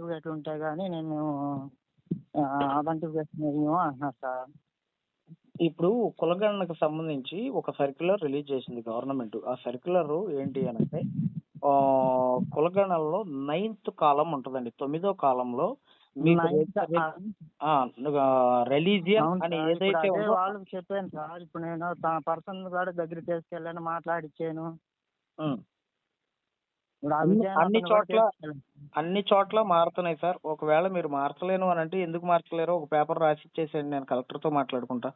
సర్టిఫికేట్లు ఉంటే కానీ నేను ఇవ్వము అంటున్నారు సార్. ఇప్పుడు కులగణనకు సంబంధించి ఒక సర్క్యులర్ రిలీజ్ చేసింది గవర్నమెంట్. ఆ సర్క్యులర్ ఏంటి అని అంటే ఆ, కులగణనలో నైన్త్ కాలం ఉంటుందండి. తొమ్మిదో కాలంలో రిలీజియన్ అని ఏదైతే వాళ్ళకి చెప్పాను సార్. ఇప్పుడు నేను తన పర్సన్ కూడా దగ్గర తీసుకెళ్ళాను మాట్లాడిచ్చాను. అన్ని- చోట్ల-. అన్ని చోట్ల మారుతున్నాయి సార్. ఒకవేళ మీరు మార్చలేను అని అంటే ఎందుకు మార్చలేరు ఒక పేపర్ రాసి ఇచ్చేసేయండి నేను కలెక్టర్తో మాట్లాడుకుంటా.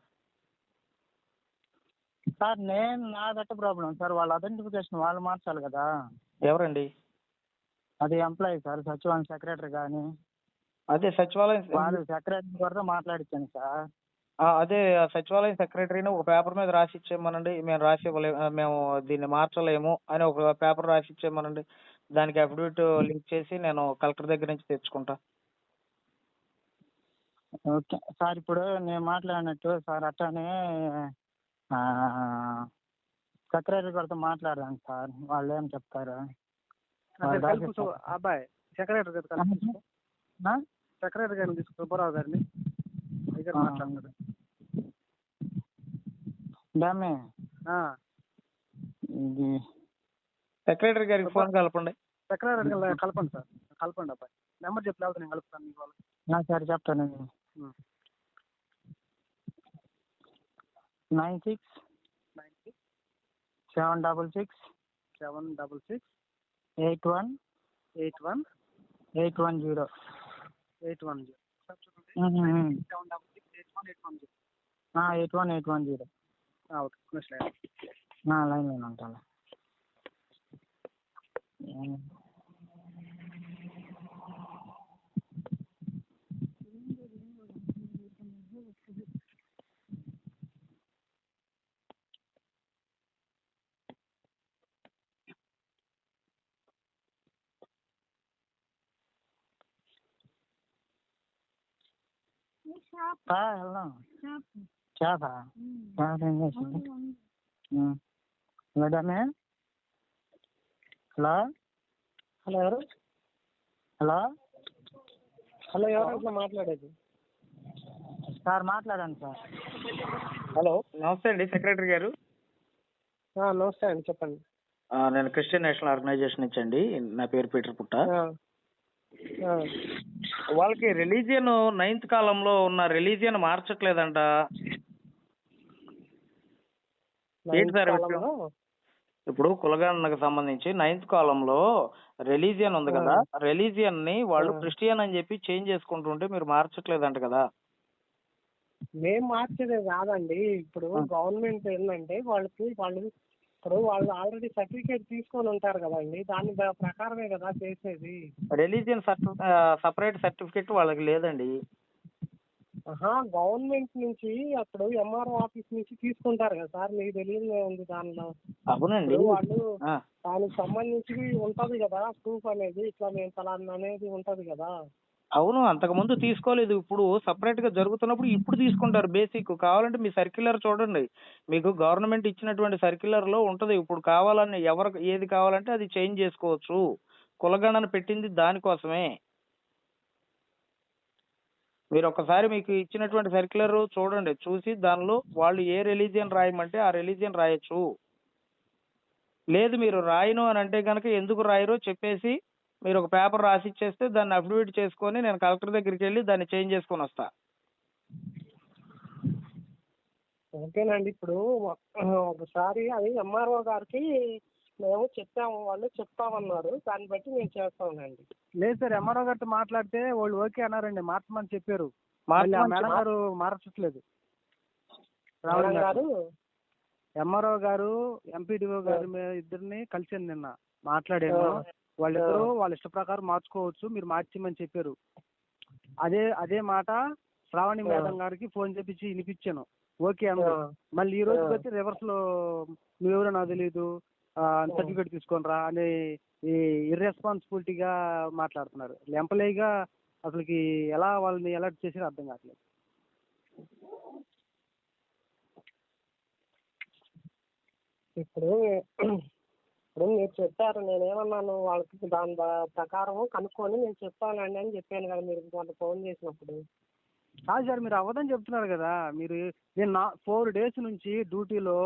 సార్ నేను నా దట్ట ప్రాబ్లం సార్ వాళ్ళ అథెంటిఫికేషన్ వాళ్ళు మార్చాలి కదా. ఎవరండి? అది ఎంప్లాయీ సార్ సచివాలయం సెక్రటరీ కానీ. అదే సచివాలయం వాళ్ళు సెక్రటరీ కూడా మాట్లాడిచ్చాను సార్. అదే ఆ సచివాలయం సెక్రటరీని ఒక పేపర్ మీద రాసి ఇచ్చేయమనండి మేము రాసి ఇవ్వలేము మేము దీన్ని మార్చలేము అని ఒక పేపర్ రాసి ఇచ్చేయమనండి దానికి అఫిడవిట్ లింక్ చేసి నేను కలెక్టర్ దగ్గర నుంచి తెచ్చుకుంటా. ఓకే. సార్ ఇప్పుడు నేను మాట్లాడినట్టు సార్ అట్లానే సెక్రటరీ గారితో మాట్లాడాను సార్. వాళ్ళు ఏం చెప్తారు? వాళ్ళు కలుపు అబ్బాయి సెక్రటరీ గారు కలుపు తీసుకో. ఆ? సెక్రటరీ గారిని తీసుకో సుబ్బారావు గారిని. ఆ. మాట్లాడినాడు డమ్మి ఆ. ఇది సెక్రటరీ గారికి ఫోన్ కలపండి. సెక్రటరీ గారిని కలపండి సార్. కలపండి అబ్బాయి. నెంబర్ చెప్పి లేకపోతే నేను కలుపుతాను మీకు వాళ్ళకి. నా సరే చెప్తాను. Nine. Six nine six seven double six seven double six eight one eight one eight one zero. Eight one zero. Seven double six eight one eight one zero. Eight one eight one zero. Okay నిమిషం లైన్లో ఉంటాను hello చేప చేప మేడమే hello hello ఎవరు? Hello hello ఎవరు ఇట్లా మాట్లాడేది? సార్ మాట్లాడండి సార్. హలో నమస్తే అండి సెక్రటరీ గారు. ఆ, నమస్తే అండి చెప్పండి. నేను క్రిస్టియన్ నేషనల్ ఆర్గనైజేషన్ నుంచి అండి నా పేరు పీటర్ పుట్ట. వాళ్ళకి రిలీజియన్ నైన్త్ కాలంలో ఉన్న రిలీజియన్ మార్చట్లేదంట. ఏంటి సార్ ఇప్పుడు కులగణనకు సంబంధించి నైన్త్ కాలంలో రిలీజియన్ ఉంది కదా రిలీజియన్ని వాళ్ళు. క్రిస్టియన్ అని చెప్పి చేంజ్ చేసుకుంటుంటే మీరు మార్చట్లేదంట కదా. మేం మార్చేది కాదండి. ఇప్పుడు. గవర్నమెంట్ ఏంటంటే వాళ్ళకి వాళ్ళు ఇప్పుడు వాళ్ళు ఆల్రెడీ సర్టిఫికేట్ తీసుకొని ఉంటారు కదండి. దాని ప్ర- ప్రకారమే కదా చేసేది. రిలీజియన్ సపరేట్ సర్టిఫికేట్ వాళ్ళకి లేదండి. గవర్నమెంట్ నుంచి అప్పుడు ఎంఆర్ఓ ఆఫీస్ నుంచి తీసుకుంటారు కదా సార్ మీకు తెలియదు ఉంది దానిలో. అవునండి. వాళ్ళు దానికి సంబంధించి ఉంటది కదా ప్రూఫ్ అనేది ఇట్లా మేము ఫలానా అనేది ఉంటది కదా. అవును అంతకు ముందు తీసుకోలేదు. ఇప్పుడు సపరేట్గా జరుగుతున్నప్పుడు ఇప్పుడు తీసుకుంటారు బేసిక్ కావాలంటే మీ సర్క్యులర్ చూడండి. మీకు గవర్నమెంట్ ఇచ్చినటువంటి సర్క్యులర్లో ఉంటది. ఇప్పుడు కావాలని ఎవరికి ఏది కావాలంటే అది చేంజ్ చేసుకోవచ్చు. కులగణన పెట్టింది దానికోసమే. మీరు ఒకసారి మీకు ఇచ్చినటువంటి సర్క్యులర్ చూడండి చూసి దానిలో వాళ్ళు ఏ రిలీజియన్ రాయమంటే ఆ రిలీజియన్ రాయొచ్చు. లేదు మీరు రాయను అని అంటే కనుక ఎందుకు రాయరో చెప్పేసి మీరు ఒక పేపర్ రాసి ఇచ్చేస్తే దాన్ని అఫిడవిట్ చేసుకొని నేను కలెక్టర్ దగ్గరికి వెళ్ళి దాన్ని చేంజ్ చేసుకొని వస్తా. ఓకేనండి ఇప్పుడు ఒకసారి అది ఎంఆర్ఓ గారికి మేము చెప్పాము వాళ్ళు చెప్తామన్నారు. దాన్ని బట్టి మేము చేస్తామండి. లేదు సార్ ఎంఆర్ఓ గారితో మాట్లాడితే వాళ్ళు ఓకే అన్నారండి. మార్చమని చెప్పారు. మేడం గారు మార్చట్లేదు. మేడం గారు? ఎంఆర్ఓ గారు ఎంపీడీఓ గారు మే- ఇద్దరిని కలిసాను నిన్న. మాట్లాడాను. వాళ్ళిద్దరూ వాళ్ళ ఇష్ట ప్రకారం మార్చుకోవచ్చు. మీరు మార్చమని చెప్పారు. అదే అదే మాట శ్రావణి మేడం గారికి ఫోన్ చేపించి వినిపించాను. ఓకే ఆ. మళ్ళీ ఈ రోజుకి వచ్చి రివర్స్లో నువ్వెవరో నాకు తెలియదు సర్టిఫికేట్ తీసుకొని రా అని ఈ ఇర్రెస్పాన్సిబిలిటీగా మాట్లాడుతున్నారు. ఎంప్లాయీగా అసలుకి ఎలా వాళ్ళని అలర్ట్ చేసి అర్థం కావట్లేదు. ఇప్పుడు ఇప్పుడు మీరు చెప్పారు నేనేమన్నాను వాళ్ళకి దాని ప్రకారం కనుక్కొని నేను చెప్తానండి అని చెప్పాను కదా మీరు మొన్న ఫోన్ చేసినప్పుడు. కాదు సార్ మీరు అవ్వదని చెప్తున్నారు కదా. మీరు నేను నా ఫోర్ డేస్ నుంచి డ్యూటీలో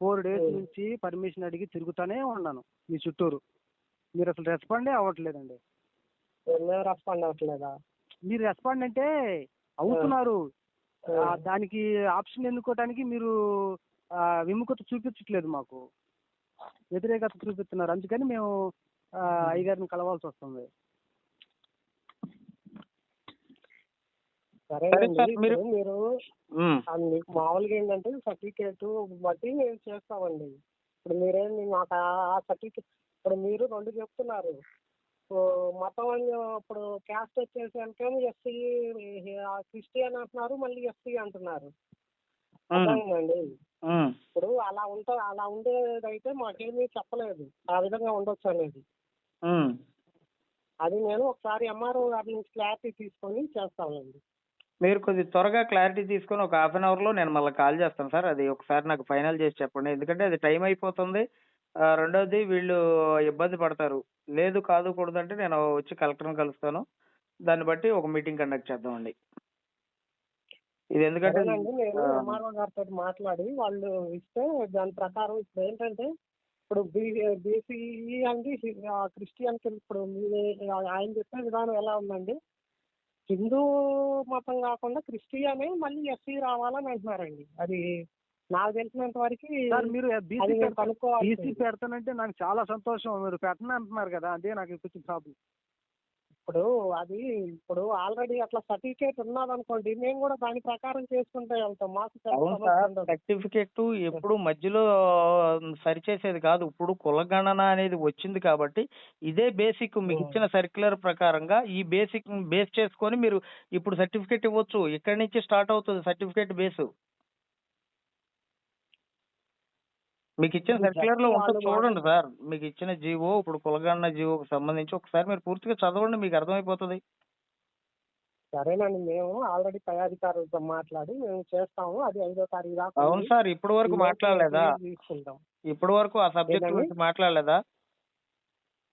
ఫోర్ డేస్. నుంచి పర్మిషన్ అడిగి తిరుగుతానే ఉన్నాను మీ చుట్టూరు. మీరు అసలు రెస్పాండే అవ్వట్లేదండి. రెస్పాండ్ అవ్వట్లేదా? మీరు రెస్పాండ్ అంటే అవుతున్నారు. దానికి ఆప్షన్ ఎన్నుకోవడానికి మీరు విముఖత చూపించట్లేదు మాకు. వ్యతిరేకత చూపిస్తున్నారు. అందుకని మేము అయ్యగారిని కలవాల్సి వస్తుంది. సార్, మీరు- మీరు మీకు మామూలుగా ఏంటంటే సర్టిఫికేట్ బట్టి మేము చేస్తామండి. ఇప్పుడు మీరేంటి మాకు ఆ సర్టిఫికేట్ ఇప్పుడు మీరు రెండు చెప్తున్నారు. మతం అని ఇప్పుడు క్యాస్ట్ వచ్చేసి అంటే ఎస్సీ క్రిస్టియన్ అంటున్నారు మళ్ళీ ఎస్సీ అంటున్నారు. అర్థమైందండి? ఉమ్. ఇప్పుడు అలా ఉంటా అలా ఉండేదైతే మాకేమీ చెప్పలేదు. ఆ విధంగా ఉండొచ్చు అనేది. అది నేను ఒకసారి ఎంఆర్ఓ గారి నుంచి క్లారిటీ తీసుకొని చేస్తానండి. మీరు కొద్ది త్వరగా క్లారిటీ తీసుకొని ఒక హాఫ్ అన్ అవర్లో నేను మళ్ళీ కాల్ చేస్తాను సార్. అది ఒకసారి నాకు ఫైనల్ చేసి చెప్పండి. ఎందుకంటే అది టైం అయిపోతుంది. రెండోది వీళ్ళు ఇబ్బంది పడతారు. లేదు కాదు కూడదంటే నేను వచ్చి కలెక్టర్ని కలుస్తాను. దాన్ని బట్టి ఒక మీటింగ్ కండక్ట్ చేద్దామండి. ఇది ఎందుకంటే సరేనండి. నేను ఆ, ఎంఆర్ఓ గారితో మాట్లాడి వాళ్ళు ఇస్తే దాని ప్రకారం ఇప్పుడు ఏంటంటే ఇప్పుడు బీ బీసీ అండి క్రిస్టియన్ ఇప్పుడు మీ- ఆయన చెప్పే విధానం ఎలా ఉందండి? హిందూ మతం కాకుండా క్రిస్టియనే మళ్ళీ ఎస్సీ రావాలని అంటున్నారండి. అది నాకు తెలిసినంత వరకు మీరు బీసీ నేను కనుక్కోవాలి బీసీ పెడతానంటే నాకు చాలా సంతోషం. మీరు పెట్టను అంటున్నారు కదా అదే నాకు కొంచెం ప్రాబ్లం ఇప్పుడు అది ఇప్పుడు ఆల్రెడీ అట్లా సర్టిఫికేట్ ఉన్నదనుకోండి మేము కూడా దాని ప్రకారం చేసుకుంటే వెళ్తాం. మాకు పెద్ద అవును సమస్య సార్ ఉండదు. సర్టిఫికెట్ ఎప్పుడు మధ్యలో సరిచేసేది కాదు. ఇప్పుడు కులగణన అనేది వచ్చింది కాబట్టి ఇదే బేసిక్ మీకు. ఇచ్చిన సర్క్యులర్ ప్రకారంగా ఈ బేసిక్ బేస్ చేసుకొని మీరు ఇప్పుడు సర్టిఫికెట్ ఇవ్వచ్చు. ఇక్కడి నుంచి స్టార్ట్ అవుతుంది సర్టిఫికెట్ బేస్? మీకు ఇచ్చిన సర్క్యులర్లో ఉంటుంది చూడండి సార్. మీకు ఇచ్చిన జీవో ఇప్పుడు కులగణన జీవోకి సంబంధించి ఒకసారి మీరు పూర్తిగా చదవండి మీకు అర్థమైపోతుంది. సరేనండి మేము ఆల్రెడీ పై అధికారులతో మాట్లాడి మేము చేస్తాము. అది ఐదో తారీఖు దాకా అవును. సార్ ఇప్పటి వరకు మాట్లాడలేదా? తీసుకుంటాం. ఇప్పటి వరకు ఆ సబ్జెక్ట్? గురించి మాట్లాడలేదా?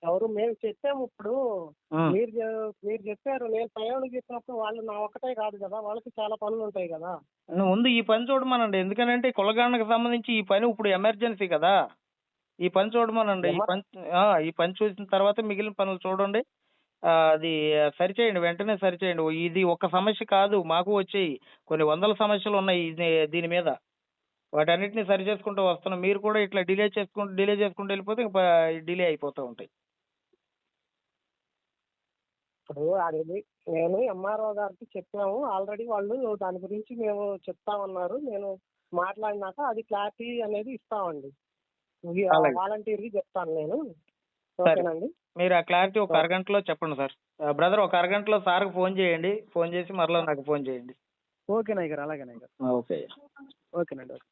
ఎవరు మేము చెప్పాము ఇప్పుడు. మీరు మీరు చెప్పారు. నేను పైవాళ్ళకి చెప్పినప్పుడు వాళ్ళు నా ఒక్కటే కాదు కదా. వాళ్ళకి చాలా పనులు ఉంటాయి కదా. ముందు ఈ పని చూడమనండి. ఎందుకనంటే కులగణనకు సంబంధించి ఈ పని ఇప్పుడు ఎమర్జెన్సీ కదా. ఈ పని చూడమనండి. ఈ పని ఈ పని చూసిన తర్వాత మిగిలిన పనులు చూడండి. అది సరిచేయండి. వెంటనే సరిచేయండి. ఇది ఒక సమస్య కాదు. మాకు వచ్చేయి. కొన్ని వందల సమస్యలు ఉన్నాయి దీని మీద. వాటన్నిటిని సరి చేసుకుంటూ వస్తున్నాం. మీరు కూడా ఇట్లా డిలే చేసుకుంటూ డిలే చేసుకుంటూ వెళ్ళిపోతే ఇంకా డిలే అయిపోతూ ఉంటాయి. ఇప్పుడు అది నేను ఎంఆర్ఓ గారికి చెప్పాము. ఆల్రెడీ వాళ్ళు దాని గురించి మేము చెప్తామన్నారు. నేను మాట్లాడినాక అది క్లారిటీ అనేది ఇస్తామండి. అలాగే. వాలంటీర్కి చెప్తాను నేను. సరే. ఓకేనండి? మీరు ఆ క్లారిటీ ఒక సరే. అరగంటలో చెప్పండి సార్. బ్రదర్ ఒక అరగంటలో సార్కి ఫోన్ చేయండి. ఫోన్ చేసి మరలా నాకు ఫోన్ చేయండి. ఓకే నాయ్ గారు అలాగే నాయ్ గారు ఓకే ఓకేనండి ఓకే.